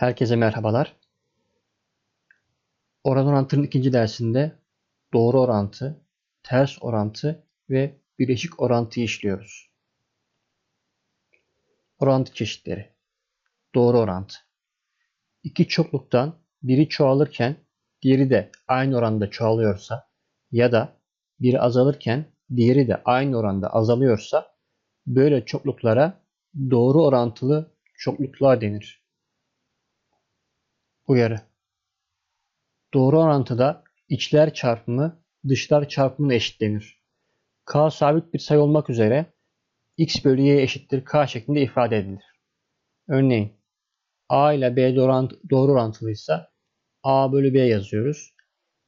Herkese merhabalar. Oran orantının ikinci dersinde doğru orantı, ters orantı ve bileşik orantıyı işliyoruz. Orantı çeşitleri. Doğru orantı. İki çokluktan biri çoğalırken diğeri de aynı oranda çoğalıyorsa ya da biri azalırken diğeri de aynı oranda azalıyorsa böyle çokluklara doğru orantılı çokluklar denir. Uyarı. Doğru orantıda içler çarpımı dışlar çarpımına eşitlenir. K sabit bir sayı olmak üzere x bölü y eşittir k şeklinde ifade edilir. Örneğin a ile b doğru orantılıysa a bölü b yazıyoruz.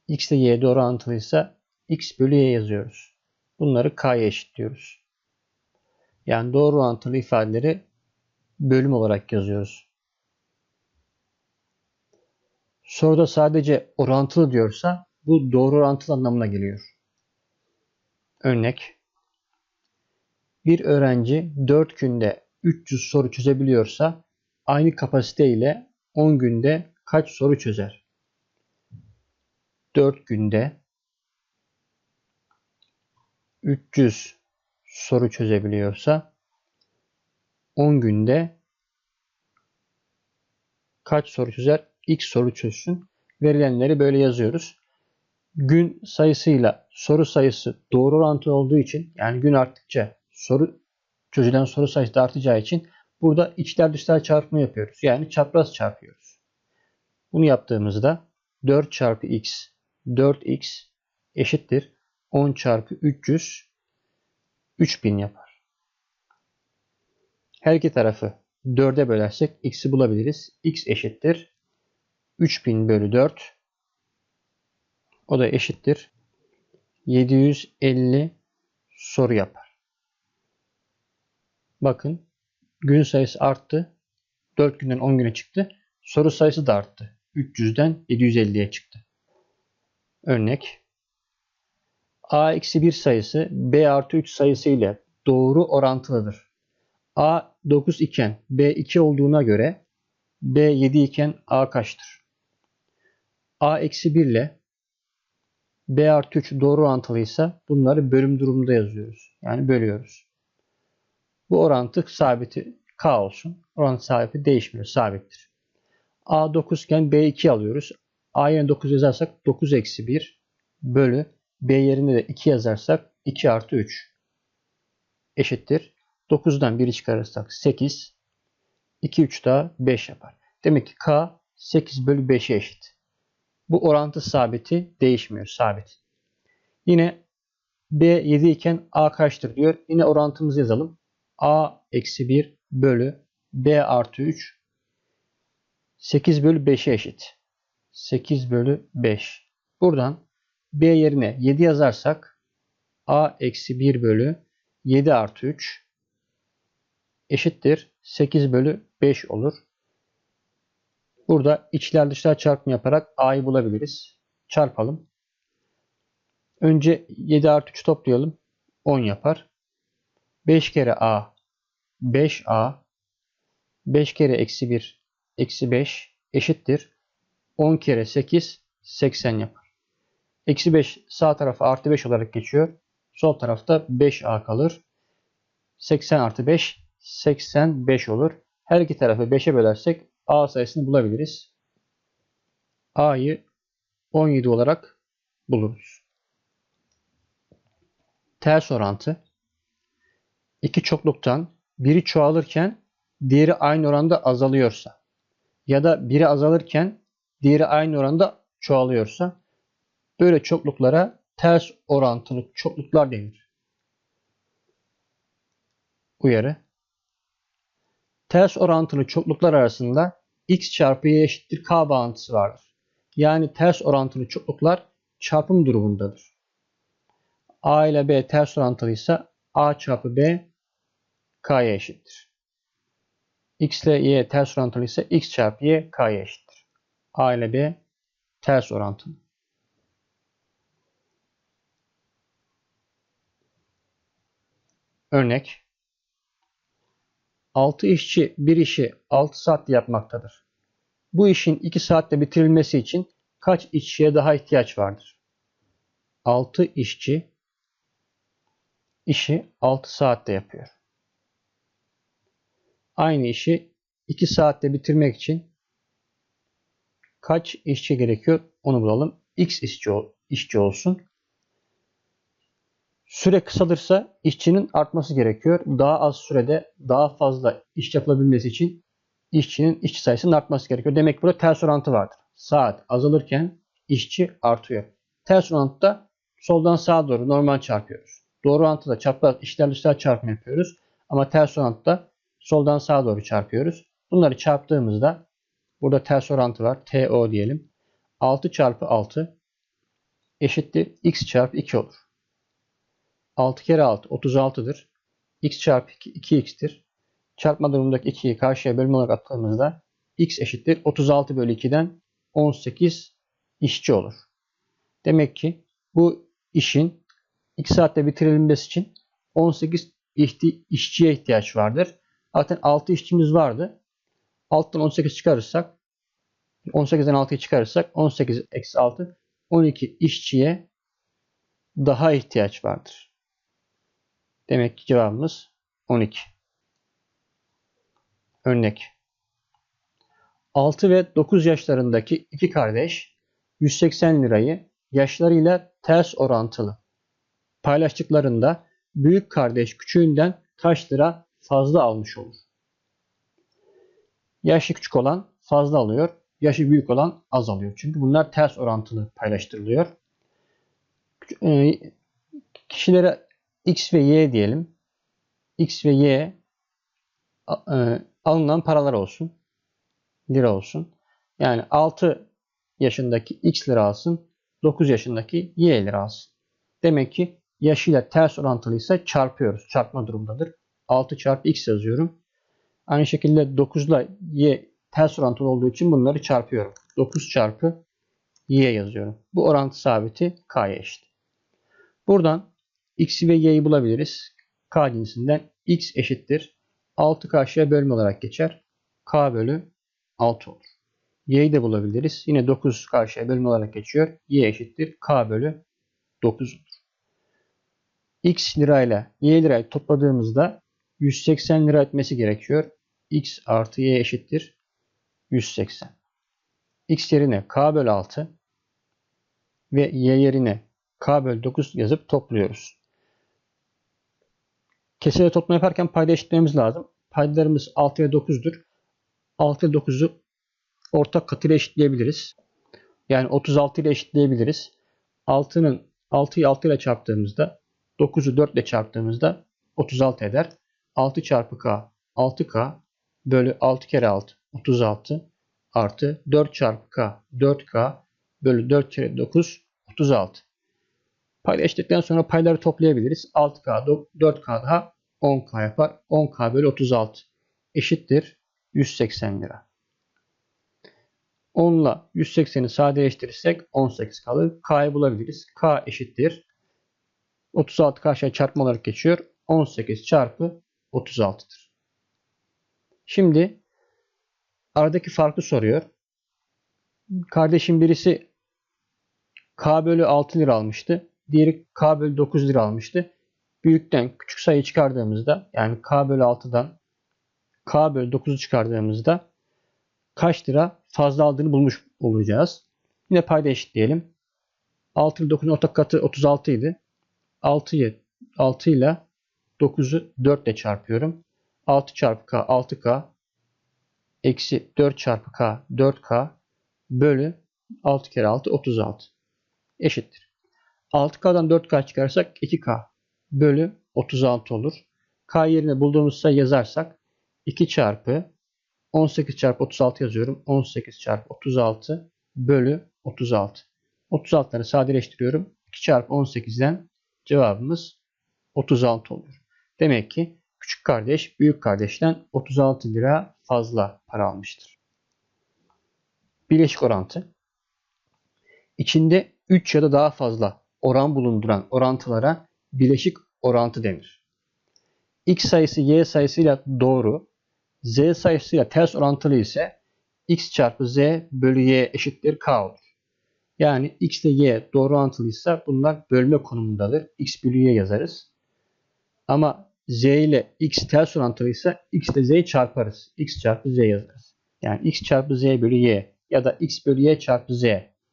x ile y doğru orantılıysa x bölü y yazıyoruz. Bunları k'ya eşitliyoruz. Yani doğru orantılı ifadeleri bölüm olarak yazıyoruz. Soruda sadece orantılı diyorsa bu doğru orantılı anlamına geliyor. Örnek Bir öğrenci 4 günde 300 soru çözebiliyorsa aynı kapasite ile 10 günde kaç soru çözer? 4 günde 300 soru çözebiliyorsa 10 günde kaç soru çözer? X soru çözsün. Verilenleri böyle yazıyoruz. Gün sayısıyla soru sayısı doğru orantılı olduğu için yani gün arttıkça soru çözülen soru sayısı da artacağı için burada içler dışlar çarpımı yapıyoruz. Yani çapraz çarpıyoruz. Bunu yaptığımızda 4 çarpı x 4x eşittir 10 çarpı 300 3000 yapar. Her iki tarafı 4'e bölersek x'i bulabiliriz. x eşittir 3000 bölü 4 o da eşittir 750 soru yapar. Bakın gün sayısı arttı. 4 günden 10 güne çıktı. Soru sayısı da arttı. 300'den 750'ye çıktı. Örnek a eksi 1 sayısı b artı 3 sayısı ile doğru orantılıdır. a 9 iken b 2 olduğuna göre b 7 iken a kaçtır? A eksi 1 ile b artı 3 doğru orantılıysa bunları bölüm durumunda yazıyoruz. Yani bölüyoruz. Bu orantı sabiti k olsun. Orantı sabiti değişmiyor. Sabittir. a 9 iken b 2 alıyoruz. a yerine 9 yazarsak 9 eksi 1 bölü b yerine de 2 yazarsak 2 artı 3 eşittir. 9'dan 1'i çıkarırsak 8 2 3 daha 5 yapar. Demek ki k 8 bölü 5'e eşit. Bu orantı sabiti değişmiyor. Sabit. Yine B 7 iken A kaçtır diyor. Yine orantımızı yazalım. A eksi 1 bölü B artı 3 8 bölü 5'e eşit. 8 bölü 5. Buradan B yerine 7 yazarsak A eksi 1 bölü 7 artı 3 eşittir. 8 bölü 5 olur. Burada içler dışlar çarpımı yaparak a'yı bulabiliriz. Çarpalım. Önce 7 artı 3 toplayalım. 10 yapar. 5 kere a 5a 5 kere eksi 1 eksi 5 eşittir. 10 kere 8 80 yapar. Eksi 5 sağ tarafa artı 5 olarak geçiyor. Sol tarafta 5a kalır. 80 artı 5 85 olur. Her iki tarafı 5'e bölersek A sayısını bulabiliriz. A'yı 17 olarak buluruz. Ters orantı. İki çokluktan biri çoğalırken diğeri aynı oranda azalıyorsa ya da biri azalırken diğeri aynı oranda çoğalıyorsa böyle çokluklara ters orantılı çokluklar denir. Uyarı ters orantılı çokluklar arasında x çarpı y eşittir k bağıntısı vardır. Yani ters orantılı çokluklar çarpım durumundadır. a ile b ters orantılıysa a çarpı b k'ya eşittir. x ile y ters orantılıysa x çarpı y k'ya eşittir. a ile b ters orantılı. Örnek 6 işçi bir işi 6 saat yapmaktadır. Bu işin 2 saatte bitirilmesi için kaç işçiye daha ihtiyaç vardır? 6 işçi işi 6 saatte yapıyor. Aynı işi 2 saatte bitirmek için kaç işçi gerekiyor onu bulalım. X işçi, işçi olsun. Süre kısalırsa işçinin artması gerekiyor. Daha az sürede daha fazla iş yapılabilmesi için işçinin işçi sayısının artması gerekiyor. Demek burada ters orantı vardır. Saat azalırken işçi artıyor. Ters orantıda soldan sağa doğru normal çarpıyoruz. Doğru orantıda çapraz işler dışlar çarpımı yapıyoruz. Ama ters orantıda soldan sağa doğru çarpıyoruz. Bunları çarptığımızda burada ters orantı var. TO diyelim. 6 çarpı 6 eşittir x çarpı 2 olur. 6 kere 6 36'dır. x çarpı 2 2x'tir. Çarpma durumundaki 2'yi karşıya bölüm olarak attığımızda x eşittir 36 bölü 2'den 18 işçi olur. Demek ki bu işin 2 saatte bitirilmesi için 18 ihti işçiye ihtiyaç vardır. Zaten 6 işçimiz vardı. 6'dan 18 çıkarırsak 18'den 6'yı çıkarırsak 18 eksi 6 12 işçiye daha ihtiyaç vardır. Demek ki cevabımız 12. Örnek. 6 ve 9 yaşlarındaki iki kardeş 180 lirayı yaşlarıyla ters orantılı paylaştıklarında büyük kardeş küçüğünden kaç lira fazla almış olur? Yaşı küçük olan fazla alıyor, yaşı büyük olan az alıyor. Çünkü bunlar ters orantılı paylaştırılıyor. Ee, kişilere X ve Y diyelim. X ve Y e, alınan paralar olsun. Lira olsun. Yani 6 yaşındaki X lira alsın. 9 yaşındaki Y lira alsın. Demek ki yaşıyla ters orantılıysa çarpıyoruz. Çarpma durumdadır. 6 çarpı X yazıyorum. Aynı şekilde 9 ile Y ters orantılı olduğu için bunları çarpıyorum. 9 çarpı Y yazıyorum. Bu orantı sabiti K'ya eşit. Buradan X ve Y'yi bulabiliriz. K cinsinden X eşittir. 6 karşıya bölme olarak geçer. K bölü 6 olur. Y'yi de bulabiliriz. Yine 9 karşıya bölme olarak geçiyor. Y eşittir. K bölü 9 olur. X lirayla Y lirayı topladığımızda 180 lira etmesi gerekiyor. X artı Y eşittir. 180. X yerine K bölü 6 ve Y yerine K bölü 9 yazıp topluyoruz. Kesirle toplama yaparken payda eşitlememiz lazım. Paydalarımız 6 ve 9'dur. 6 ve 9'u ortak katıyla eşitleyebiliriz. Yani 36 ile eşitleyebiliriz. 6'nın 6'yı 6 ile çarptığımızda 9'u 4 ile çarptığımızda 36 eder. 6 çarpı k 6k bölü 6 kere 6 36 artı 4 çarpı k 4k bölü 4 kere 9 36. Payla eşitledikten sonra payları toplayabiliriz. 6k 4k daha 10k yapar. 10k bölü 36 eşittir 180 lira. 10 ile 180'i sadeleştirirsek 18 kalır. K'yı bulabiliriz. K eşittir. 36 karşıya çarpma olarak geçiyor. 18 çarpı 36'dır. Şimdi aradaki farkı soruyor. Kardeşim birisi K bölü 6 lira almıştı. Diğeri K bölü 9 lira almıştı. Büyükten küçük sayı çıkardığımızda yani K bölü 6'dan K bölü 9'u çıkardığımızda kaç lira fazla aldığını bulmuş olacağız. Yine payda eşitleyelim. 6 ile 9'un ortak katı 36 idi. 6'yı 6 ile 9'u 4 ile çarpıyorum. 6 çarpı k 6k eksi 4 çarpı k 4k bölü 6 kere 6 36 eşittir. 6k'dan 4k çıkarsak 2k bölü 36 olur. k yerine bulduğumuz sayı yazarsak 2 çarpı 18 çarpı 36 yazıyorum. 18 çarpı 36 bölü 36. 36'ları sadeleştiriyorum. 2 çarpı 18'den cevabımız 36 oluyor. Demek ki küçük kardeş büyük kardeşten 36 lira fazla para almıştır. Bileşik orantı. İçinde 3 ya da daha fazla oran bulunduran orantılara bileşik orantı denir. X sayısı Y sayısıyla doğru, Z sayısıyla ters orantılı ise x çarpı z bölü y eşittir k olur. Yani x ile y doğru orantılıysa bunlar bölme konumundadır. x bölü y yazarız. Ama z ile x ters orantılıysa x ile z'yi çarparız. x çarpı z yazarız. Yani x çarpı z bölü y ya da x bölü y çarpı z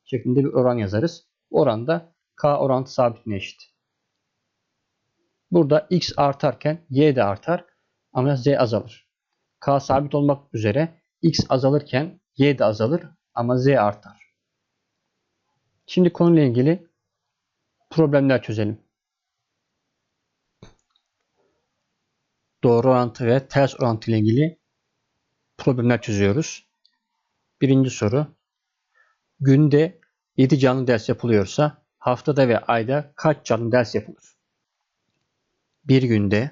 şeklinde bir oran yazarız. Oranda k orantı sabitine eşit. Burada x artarken y de artar ama z azalır. k sabit olmak üzere x azalırken y de azalır ama z artar. Şimdi konuyla ilgili problemler çözelim. Doğru orantı ve ters orantı ile ilgili problemler çözüyoruz. Birinci soru. Günde 7 canlı ders yapılıyorsa haftada ve ayda kaç canlı ders yapılır? Bir günde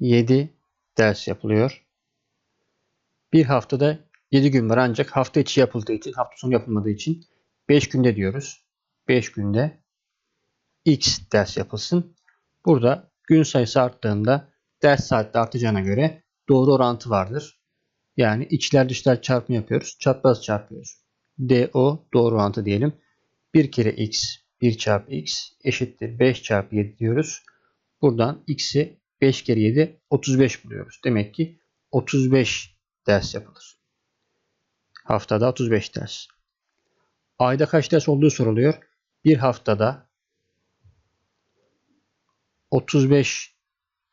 7 ders yapılıyor. Bir haftada 7 gün var ancak hafta içi yapıldığı için, hafta sonu yapılmadığı için 5 günde diyoruz. 5 günde x ders yapılsın. Burada gün sayısı arttığında ders saati artacağına göre doğru orantı vardır. Yani içler dışlar çarpımı yapıyoruz. Çapraz çarpıyoruz. DO doğru orantı diyelim. 1 kere x 1 çarpı x eşittir 5 çarpı 7 diyoruz. Buradan x'i 5 kere 7 35 buluyoruz. Demek ki 35 ders yapılır. Haftada 35 ders. Ayda kaç ders olduğu soruluyor. Bir haftada 35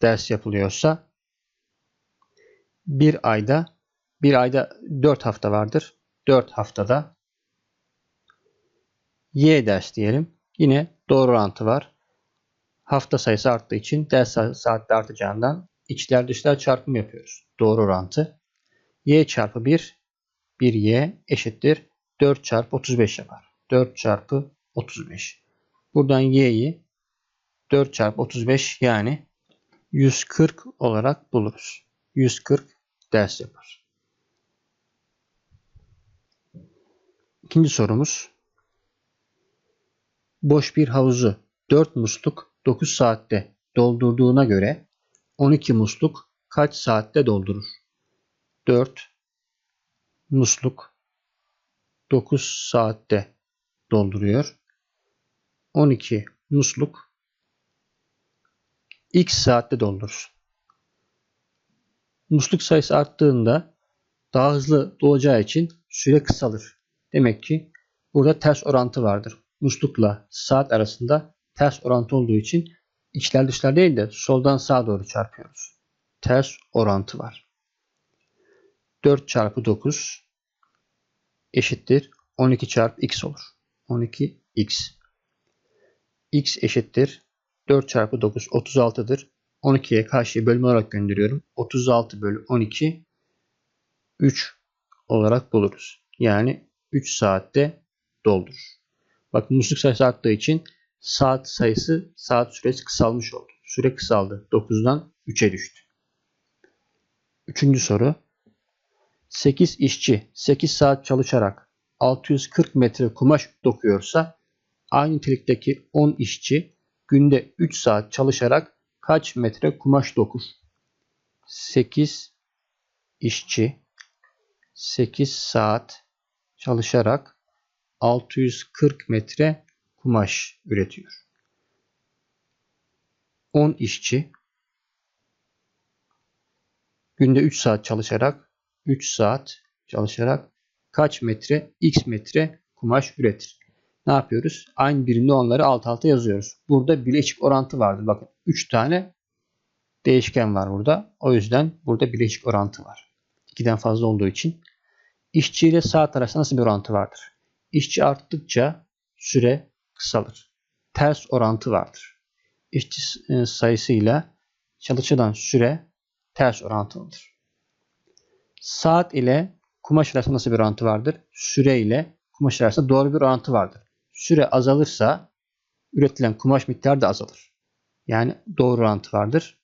ders yapılıyorsa bir ayda bir ayda 4 hafta vardır. 4 haftada y ders diyelim. Yine doğru orantı var. Hafta sayısı arttığı için ders saati artacağından içler dışlar çarpımı yapıyoruz. Doğru orantı. y çarpı 1 1y eşittir 4 çarpı 35 yapar. 4 çarpı 35. Buradan y'yi 4 çarpı 35 yani 140 olarak buluruz. 140 ders yapar. İkinci sorumuz. Boş bir havuzu 4 musluk 9 saatte doldurduğuna göre 12 musluk kaç saatte doldurur? 4 musluk 9 saatte dolduruyor. 12 musluk x saatte doldurur. Musluk sayısı arttığında daha hızlı dolacağı için süre kısalır. Demek ki burada ters orantı vardır. Muslukla saat arasında ters orantı olduğu için içler dışlar değil de soldan sağa doğru çarpıyoruz. Ters orantı var. 4 çarpı 9 eşittir 12 çarpı x olur. 12x. x eşittir 4 çarpı 9 36'dır. 12'ye karşıya bölme olarak gönderiyorum. 36 bölü 12 3 olarak buluruz. Yani 3 saatte doldur. Bak musluk sayısı arttığı için saat sayısı saat süresi kısalmış oldu. Süre kısaldı. 9'dan 3'e düştü. Üçüncü soru. 8 işçi 8 saat çalışarak 640 metre kumaş dokuyorsa aynı nitelikteki 10 işçi günde 3 saat çalışarak kaç metre kumaş dokur? 8 işçi 8 saat çalışarak 640 metre kumaş üretiyor. 10 işçi günde 3 saat çalışarak 3 saat çalışarak kaç metre x metre kumaş üretir? Ne yapıyoruz? Aynı birimde onları alt alta yazıyoruz. Burada bileşik orantı vardır. Bakın 3 tane değişken var burada. O yüzden burada bileşik orantı var. 2'den fazla olduğu için. İşçi ile saat arasında nasıl bir orantı vardır? İşçi arttıkça süre kısalır. Ters orantı vardır. İşçi e, sayısıyla çalışılan süre ters orantılıdır. Saat ile kumaş arasında nasıl bir orantı vardır? Süre ile kumaş arasında doğru bir orantı vardır. Süre azalırsa üretilen kumaş miktarı da azalır. Yani doğru orantı vardır.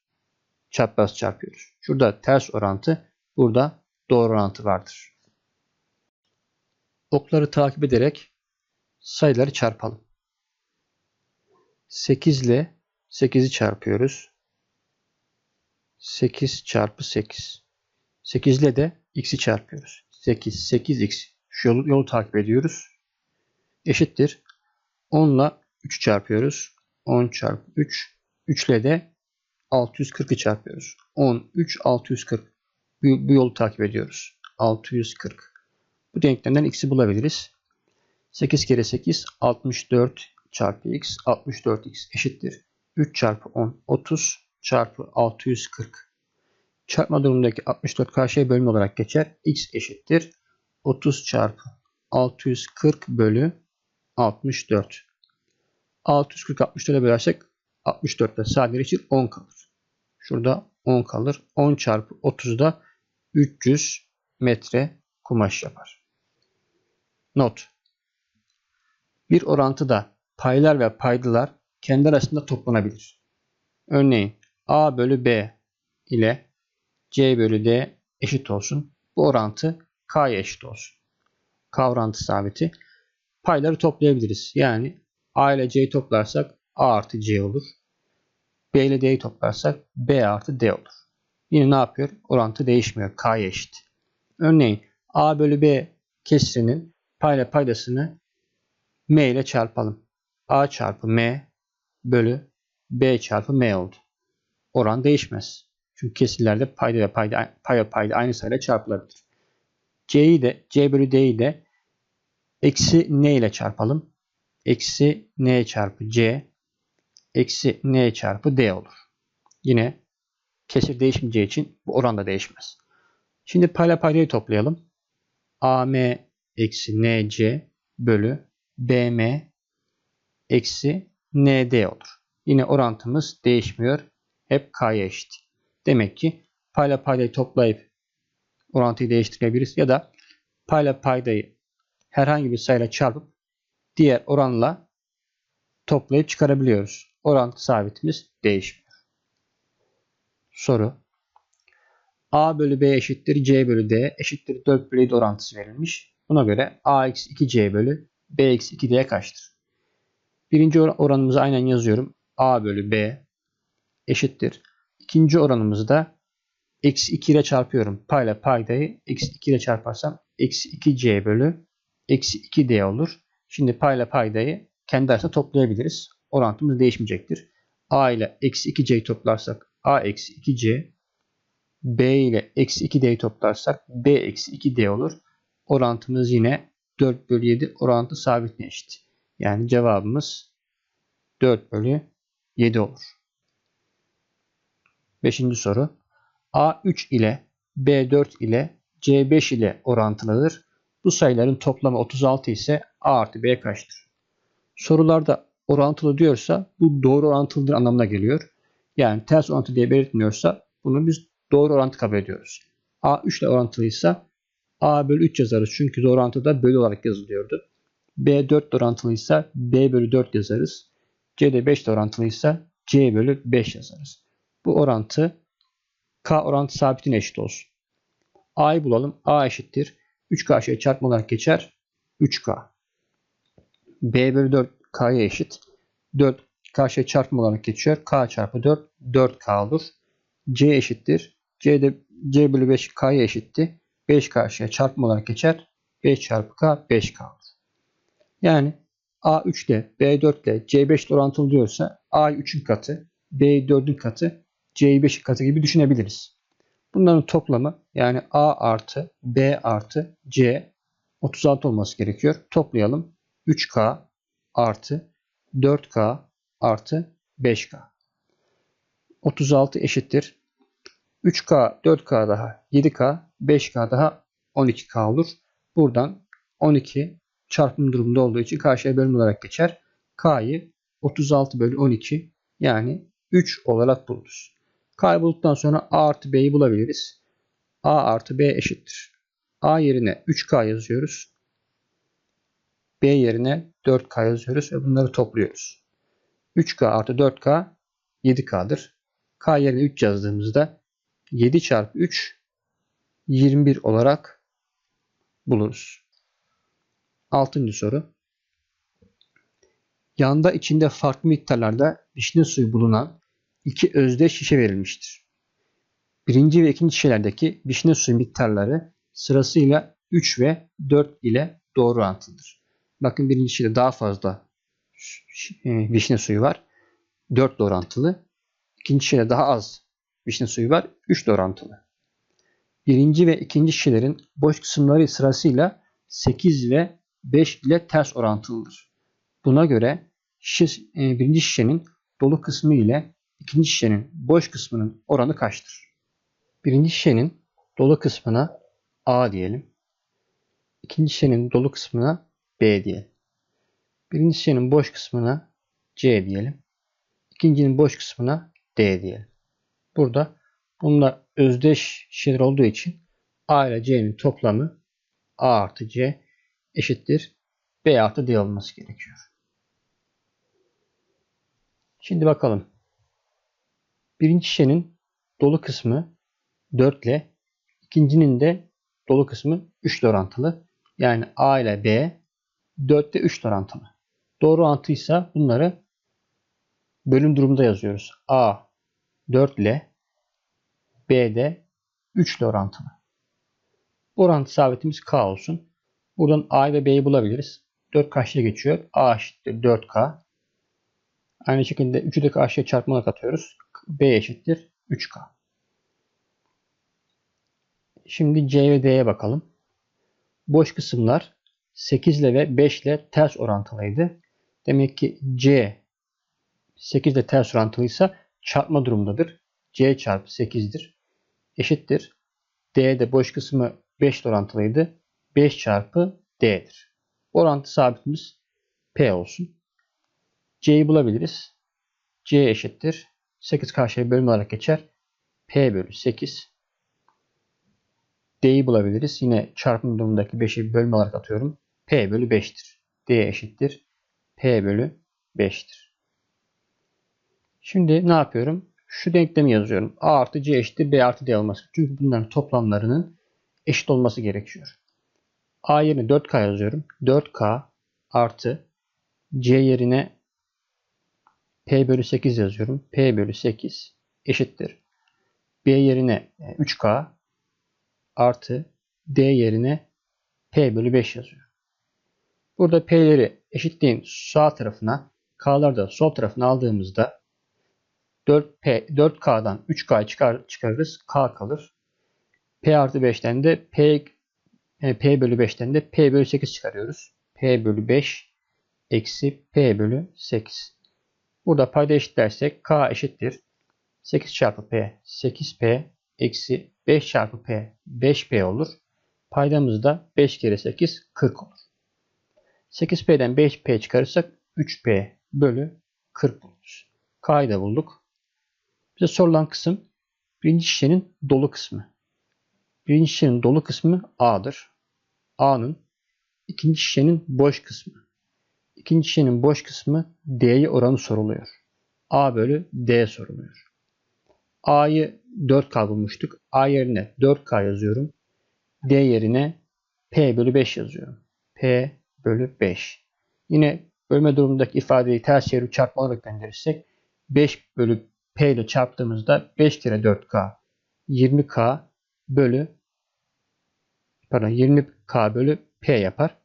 Çapraz çarpıyoruz. Şurada ters orantı, burada doğru orantı vardır. Okları takip ederek sayıları çarpalım. 8 ile 8'i çarpıyoruz. 8 çarpı 8. 8 ile de x'i çarpıyoruz. 8, 8x. Şu yolu, yolu takip ediyoruz. Eşittir. 10 ile 3 çarpıyoruz. 10 çarpı 3. 3 ile de 640'ı çarpıyoruz. 10, 3, 640. Bu, bu yolu takip ediyoruz. 640. Bu denklemden x'i bulabiliriz. 8 kere 8 64 çarpı x 64x eşittir. 3 çarpı 10 30 çarpı 640. Çarpma durumundaki 64 karşıya bölme olarak geçer. x eşittir. 30 çarpı 640 bölü 64. 640 64'e bölersek 64'te sadeleşir 10 kalır. Şurada 10 kalır. 10 çarpı 30'da 300 metre kumaş yapar. Not. Bir orantıda paylar ve paydalar kendi arasında toplanabilir. Örneğin A bölü B ile C bölü D eşit olsun. Bu orantı K'ya eşit olsun. K orantı sabiti. Payları toplayabiliriz. Yani A ile C'yi toplarsak A artı C olur. B ile D'yi toplarsak B artı D olur. Yine ne yapıyor? Orantı değişmiyor. K'ya eşit. Örneğin A bölü B kesrinin payla paydasını M ile çarpalım. A çarpı M bölü B çarpı M oldu. Oran değişmez. Çünkü kesirlerde payda ve payda, pay payda aynı sayıyla çarpılabilir. C'yi de C bölü D'yi de eksi N ile çarpalım. Eksi N çarpı C eksi N çarpı D olur. Yine kesir değişmeyeceği için bu oran da değişmez. Şimdi payla paydayı toplayalım. AM eksi NC bölü BM eksi ND olur. Yine orantımız değişmiyor. Hep K'ya eşit. Demek ki payla paydayı toplayıp orantıyı değiştirebiliriz. Ya da payla paydayı herhangi bir sayıyla çarpıp diğer oranla toplayıp çıkarabiliyoruz. Orantı sabitimiz değişmiyor. Soru. A bölü B eşittir C bölü D eşittir 4 bölü 7 orantısı verilmiş. Buna göre A eksi 2C bölü B eksi 2D kaçtır? Birinci oranımızı aynen yazıyorum. A bölü B eşittir. İkinci oranımızı da eksi 2 ile çarpıyorum. Payla paydayı eksi 2 ile çarparsam eksi 2C bölü eksi 2D olur. Şimdi payla paydayı kendi arasında toplayabiliriz. Orantımız değişmeyecektir. A ile eksi 2C'yi toplarsak A eksi 2C B ile eksi 2D'yi toplarsak B eksi 2D olur. Orantımız yine 4 bölü 7 orantı sabitine eşit. Yani cevabımız 4 bölü 7 olur. Beşinci soru. A3 ile B4 ile C5 ile orantılıdır. Bu sayıların toplamı 36 ise A artı B kaçtır? Sorularda orantılı diyorsa bu doğru orantılıdır anlamına geliyor. Yani ters orantı diye belirtmiyorsa bunu biz doğru orantı kabul ediyoruz. A3 ile orantılıysa A bölü 3 yazarız. Çünkü orantıda bölü olarak yazılıyordu. B 4 orantılıysa B bölü 4 yazarız. C de 5 orantılıysa C bölü 5 yazarız. Bu orantı K orantı sabitine eşit olsun. A'yı bulalım. A eşittir. 3 karşıya çarpma olarak geçer. 3K. B bölü 4 K'ya eşit. 4 karşıya çarpma olarak geçiyor. K çarpı 4 4K olur. C eşittir. C de C bölü 5 K'ya eşitti. 5 karşıya çarpma olarak geçer. 5 çarpı K 5K olur. Yani A3 ile B4 ile C5 ile orantılı diyorsa A3'ün katı, B4'ün katı, C5'in katı gibi düşünebiliriz. Bunların toplamı yani A artı B artı C 36 olması gerekiyor. Toplayalım. 3K artı 4K artı 5K. 36 eşittir. 3K, 4K daha 7K, 5K daha 12K olur. Buradan 12 çarpım durumunda olduğu için karşıya bölüm olarak geçer. K'yı 36 bölü 12 yani 3 olarak buluruz. K'yı bulduktan sonra A artı B'yi bulabiliriz. A artı B eşittir. A yerine 3K yazıyoruz. B yerine 4K yazıyoruz ve bunları topluyoruz. 3K artı 4K 7K'dır. K yerine 3 yazdığımızda 7 çarpı 3 21 olarak buluruz. Altıncı soru. Yanda içinde farklı miktarlarda vişne suyu bulunan iki özdeş şişe verilmiştir. birinci ve ikinci şişelerdeki vişne suyu miktarları sırasıyla 3 ve 4 ile doğru orantılıdır. Bakın birinci şişede daha fazla e, vişne suyu var. 4 ile orantılı. İkinci şişede daha az vişne suyu var. 3 ile orantılı. Birinci ve ikinci şişelerin boş kısımları sırasıyla 8 ve 5 ile ters orantılıdır. Buna göre şişe, e, birinci şişenin dolu kısmı ile ikinci şişenin boş kısmının oranı kaçtır? Birinci şişenin dolu kısmına A diyelim. İkinci şişenin dolu kısmına B diyelim. Birinci şişenin boş kısmına C diyelim. İkincinin boş kısmına D diyelim. Burada bunlar özdeş şişeler olduğu için A ile C'nin toplamı A artı C eşittir B artı D olması gerekiyor. Şimdi bakalım. Birinci şişenin dolu kısmı 4 ile ikincinin de dolu kısmı 3 ile orantılı. Yani A ile B 4 ile 3 ile orantılı. Doğru orantıysa bunları bölüm durumunda yazıyoruz. A 4 ile B de 3 ile orantılı. Orantı sabitimiz K olsun. Buradan A ve B'yi bulabiliriz. 4 karşıya geçiyor. A eşittir 4K. Aynı şekilde 3'ü de karşıya çarpmalar atıyoruz. B eşittir 3K. Şimdi C ve D'ye bakalım. Boş kısımlar 8 ile ve 5 ile ters orantılıydı. Demek ki C 8 ile ters orantılıysa çarpma durumundadır. C çarpı 8'dir. Eşittir. D de boş kısmı 5 ile orantılıydı. 5 çarpı D'dir. Orantı sabitimiz P olsun. C'yi bulabiliriz. C eşittir. 8 karşıya bölüm olarak geçer. P bölü 8 D'yi bulabiliriz. Yine çarpım durumundaki 5'i bölme olarak atıyorum. P bölü 5'tir. D eşittir. P bölü 5'tir. Şimdi ne yapıyorum? Şu denklemi yazıyorum. A artı C eşittir B artı D olması. Çünkü bunların toplamlarının eşit olması gerekiyor. A yerine 4K yazıyorum. 4K artı C yerine P bölü 8 yazıyorum. P bölü 8 eşittir. B yerine 3K artı D yerine P bölü 5 yazıyor. Burada P'leri eşitliğin sağ tarafına K'ları da sol tarafına aldığımızda 4P, 4K'dan 3K çıkar, çıkarırız. K kalır. P artı 5'ten de P, e, P bölü 5'ten de P bölü 8 çıkarıyoruz. P bölü 5 eksi P bölü 8. Burada payda eşitlersek K eşittir. 8 çarpı P 8P eksi 5 çarpı P 5P olur. Paydamız da 5 kere 8 40 olur. 8P'den 5P çıkarırsak 3P bölü 40 buluruz. K'yı da bulduk. Bize sorulan kısım birinci şişenin dolu kısmı. Birinci şişenin dolu kısmı A'dır. A'nın ikinci şişenin boş kısmı. İkinci şişenin boş kısmı D'ye oranı soruluyor. A bölü D soruluyor. A'yı 4K bulmuştuk. A yerine 4K yazıyorum. D yerine P bölü 5 yazıyorum. P bölü 5. Yine bölme durumundaki ifadeyi ters çevirip çarpma olarak gönderirsek 5 bölü P ile çarptığımızda 5 kere 4K 20K bölü pardon 20K bölü P yapar.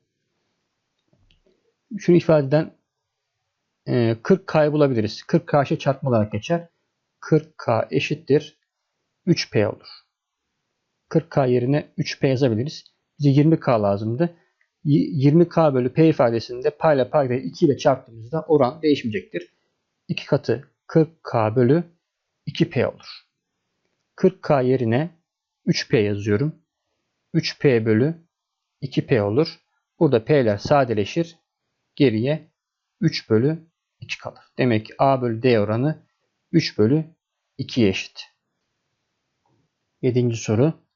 Şunu ifadeden 40K'yı bulabiliriz. 40 karşı çarpma olarak geçer. 40K eşittir 3P olur. 40K yerine 3P yazabiliriz. Bize 20K lazımdı. 20K bölü P ifadesinde payla paydayı 2 ile çarptığımızda oran değişmeyecektir. 2 katı 40K bölü 2P olur. 40K yerine 3P yazıyorum. 3P bölü 2P olur. Burada P'ler sadeleşir. Geriye 3 bölü 2 kalır. Demek ki A bölü D oranı 3 bölü 2'ye eşit. Yedinci soru.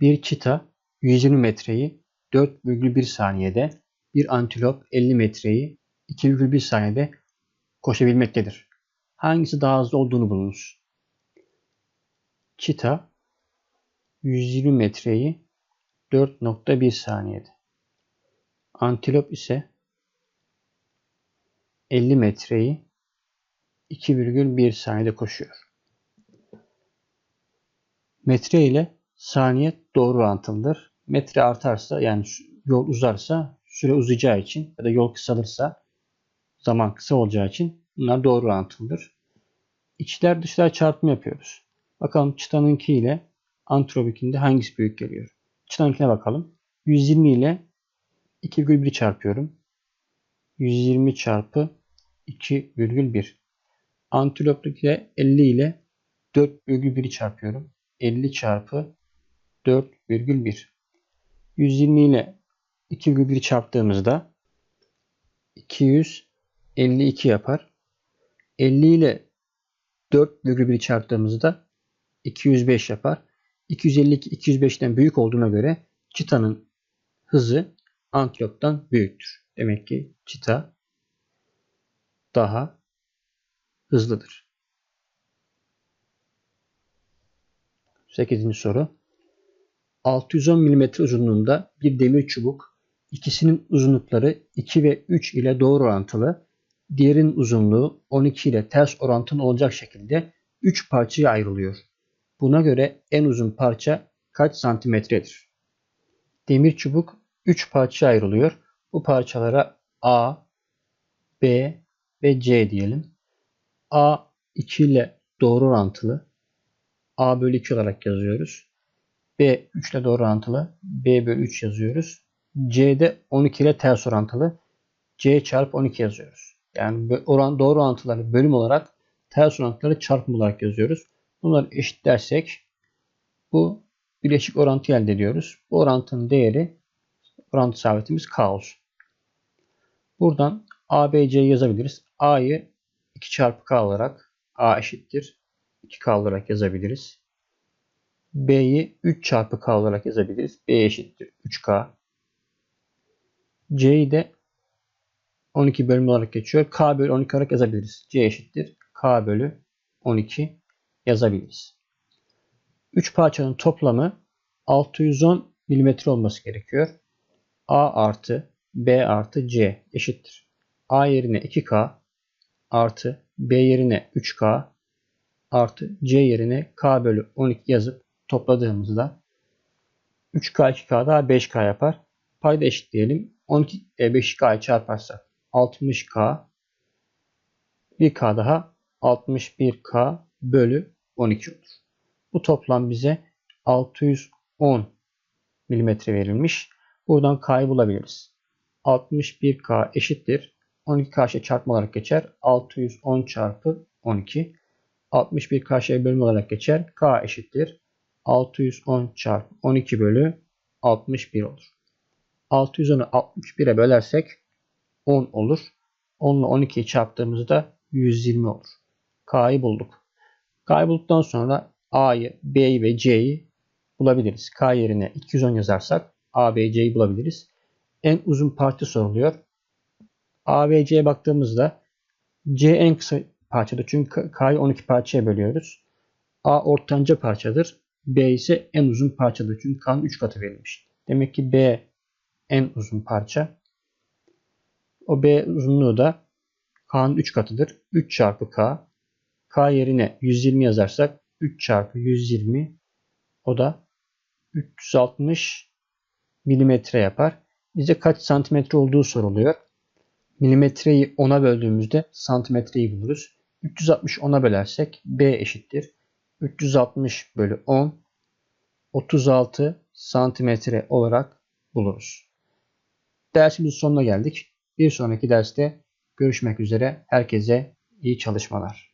Bir çita 120 metreyi 4,1 saniyede, bir antilop 50 metreyi 2,1 saniyede koşabilmektedir. Hangisi daha hızlı olduğunu bulunuz. Çita 120 metreyi 4.1 saniyede. Antilop ise 50 metreyi 2,1 saniyede koşuyor. metre ile saniye doğru orantılıdır. Metre artarsa yani yol uzarsa süre uzayacağı için ya da yol kısalırsa zaman kısa olacağı için bunlar doğru orantılıdır. İçler dışlar çarpımı yapıyoruz. Bakalım çıtanınki ile antropikinde hangisi büyük geliyor? Çıtanınkine bakalım. 120 ile 2,1 çarpıyorum. 120 çarpı 2,1. Antilop'taki 50 ile 4,1'i çarpıyorum. 50 çarpı 4,1. 120 ile 2,1'i çarptığımızda 252 yapar. 50 ile 4,1'i çarptığımızda 205 yapar. 252 205'ten büyük olduğuna göre çitanın hızı antiloptan büyüktür. Demek ki çita daha hızlıdır. 8. soru. 610 mm uzunluğunda bir demir çubuk, ikisinin uzunlukları 2 ve 3 ile doğru orantılı, diğerinin uzunluğu 12 ile ters orantılı olacak şekilde 3 parçaya ayrılıyor. Buna göre en uzun parça kaç santimetredir? Demir çubuk 3 parçaya ayrılıyor. Bu parçalara A, B ve C diyelim. A 2 ile doğru orantılı. A bölü 2 olarak yazıyoruz. B 3 ile doğru orantılı. B bölü 3 yazıyoruz. C'de 12 ile ters orantılı. C çarpı 12 yazıyoruz. Yani oran, doğru orantıları bölüm olarak ters orantıları çarpım olarak yazıyoruz. Bunları eşitlersek bu bileşik orantı elde ediyoruz. Bu orantının değeri orantı sabitimiz K olsun. Buradan ABC'yi yazabiliriz. A'yı 2 çarpı K olarak A eşittir 2K olarak yazabiliriz. B'yi 3 çarpı K olarak yazabiliriz. B eşittir 3K. C'yi de 12 bölüm olarak geçiyor. K bölü 12 olarak yazabiliriz. C eşittir. K bölü 12 yazabiliriz. 3 parçanın toplamı 610 mm olması gerekiyor. A artı B artı C eşittir. A yerine 2K artı B yerine 3K artı C yerine K bölü 12 yazıp topladığımızda 3K 2K daha 5K yapar. Payda eşitleyelim. 12 5K'yı çarparsak 60K 1K daha 61K bölü 12 olur. Bu toplam bize 610 mm verilmiş. Buradan K'yı bulabiliriz. 61K eşittir. 12 karşıya çarpma olarak geçer. 610 çarpı 12. 61 karşıya bölüm olarak geçer. K eşittir. 610 çarpı 12 bölü 61 olur. 610'u 61'e bölersek 10 olur. 10 ile 12'yi çarptığımızda 120 olur. K'yı bulduk. K'yı bulduktan sonra A'yı, B'yi ve C'yi bulabiliriz. K yerine 210 yazarsak A, B, C'yi bulabiliriz. En uzun parça soruluyor. A ve C'ye baktığımızda C en kısa parçadır. Çünkü K'yı 12 parçaya bölüyoruz. A ortanca parçadır. B ise en uzun parçadır. Çünkü K'nın 3 katı verilmiş. Demek ki B en uzun parça. O B uzunluğu da K'nın 3 katıdır. 3 çarpı K. K yerine 120 yazarsak 3 çarpı 120 o da 360 milimetre yapar. Bize kaç santimetre olduğu soruluyor. Milimetreyi 10'a böldüğümüzde santimetreyi buluruz. 360 10'a bölersek B eşittir. 360 bölü 10 36 santimetre olarak buluruz. Dersimizin sonuna geldik. Bir sonraki derste görüşmek üzere. Herkese iyi çalışmalar.